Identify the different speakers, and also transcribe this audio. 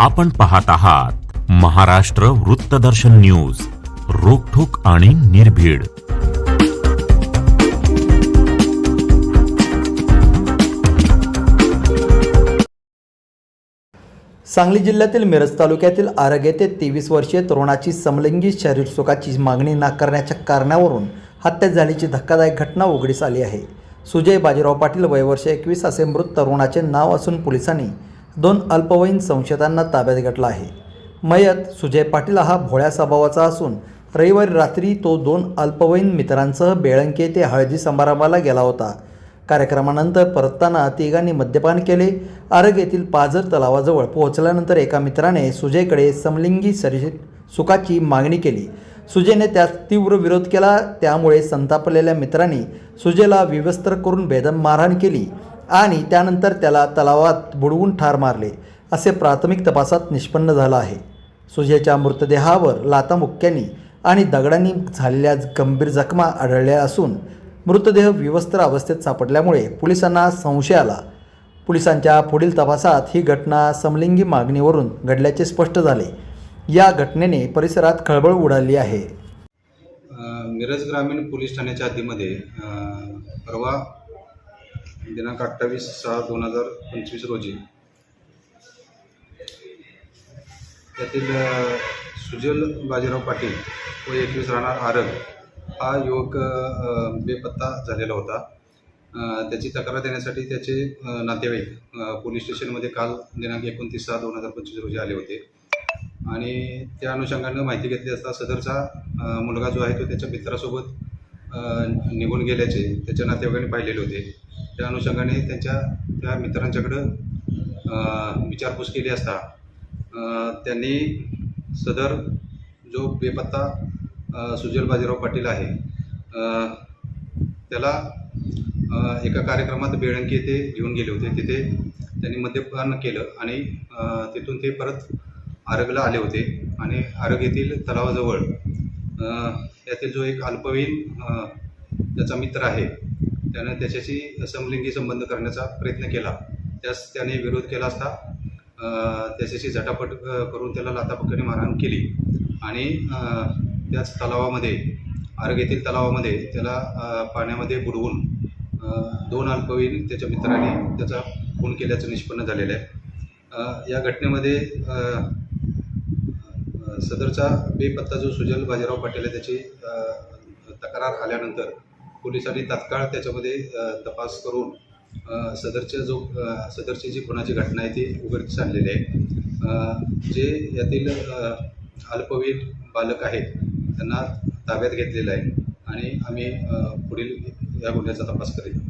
Speaker 1: आपण पाहत आहात महाराष्ट्र वृत्तदर्शन न्यूज रोखोक आणि निर्भीड.
Speaker 2: सांगली जिल्ह्यातील मिरज तालुक्यातील आरग येथे तेवीस वर्षीय तरुणाची समलिंगी शरीर सुखाची मागणी नाकारण्याच्या कारणावरून हत्या झाल्याची धक्कादायक घटना उघडीस आली आहे. सुजय बाजीराव पाटील वयवर्ष एकवीस असे मृत तरुणाचे नाव असून पोलिसांनी दोन अल्पवयीन संशयितांना ताब्यात घेतला आहे. मयत सुजय पाटील हा भोळ्या स्वभावाचा असून रविवारी रात्री तो दोन अल्पवयीन मित्रांसह बेळंके ते हळदी समारंभाला गेला होता. कार्यक्रमानंतर परतताना तिघांनी मद्यपान केले. आरग येथील पाझर तलावाजवळ पोहोचल्यानंतर एका मित्राने सुजयकडे समलिंगी शरीर सुखाची मागणी केली. सुजयने त्यास तीव्र विरोध केला. त्यामुळे संतापलेल्या मित्रांनी सुजयला विवस्त्र करून बेदम मारहाण केली. आणि त्यानंतर त्याला तलावात बुडवून ठार मारले असे प्राथमिक तपासात निष्पन्न झालं आहे. सुजयच्या मृतदेहावर लातामुक्क्यांनी आणि दगडांनी झालेल्या गंभीर जखमा आढळल्या असून मृतदेह विवस्त्र अवस्थेत सापडल्यामुळे पोलिसांना संशय आला. पोलिसांच्या पुढील तपासात ही घटना समलिंगी मागणीवरून घडल्याचे स्पष्ट झाले. या घटनेने परिसरात खळबळ उडाली आहे.
Speaker 3: मिरज ग्रामीण पोलीस ठाण्याच्या हद्दीमध्ये परवा दिनांक अठ्ठावीस सहा दोन हजार पंचवीस रोजी. त्यातील सुजल बाजीराव पाटील व एकवीस राहणार आरग हा युवक बेपत्ता झालेला होता. त्याची तक्रार देण्यासाठी त्याचे नातेवाईक पोलीस स्टेशनमध्ये काल दिनांक एकोणतीस सहा दोन हजार पंचवीस रोजी आले होते. आणि त्या अनुषंगानं माहिती घेतली असता सदरचा मुलगा जो आहे तो त्याच्या मित्रासोबत निघून गेल्याचे त्याच्या नातेवाईकांनी पाहिलेले होते. त्या अनुषंगाने त्यांच्या त्या मित्रांच्याकडं विचारपूस केली असता त्यांनी सदर जो बेपत्ता सुजल बाजीराव पाटील आहे त्याला एका कार्यक्रमात बेळंकी येथे घेऊन गेले होते. तिथे त्यांनी मद्यपान केलं आणि तिथून ते परत आरगला आले होते. आणि आरग येथील तलावाजवळ त्यातील जो एक अल्पवयीन त्याचा मित्र आहे त्यानं त्याच्याशी समलिंगी संबंध करण्याचा प्रयत्न केला. त्यास त्याने विरोध केला असता त्याच्याशी झटापट करून त्याला लातापक्क्याने मारहाण केली. आणि त्याच तलावामध्ये आर्ग येथील तलावामध्ये त्याला पाण्यामध्ये बुडवून दोन अल्पवयीन त्याच्या मित्राने त्याचा खून केल्याचं निष्पन्न झालेलं आहे. या घटनेमध्ये सदरचा बेपत्ता जो सुजल बाजीराव पाटील आहे त्याची तक्रार आल्यानंतर पोलिसांनी तात्काळ त्याच्यामध्ये तपास करून सदरच्या जो सदरची जी खुनाची घटना आहे ती उघडकीस आणलेली आहे जे यातील अल्पवयीन बालक आहेत त्यांना ताब्यात घेतलेलं आहे आणि आम्ही पुढील या गुन्ह्याचा तपास करीत आहोत.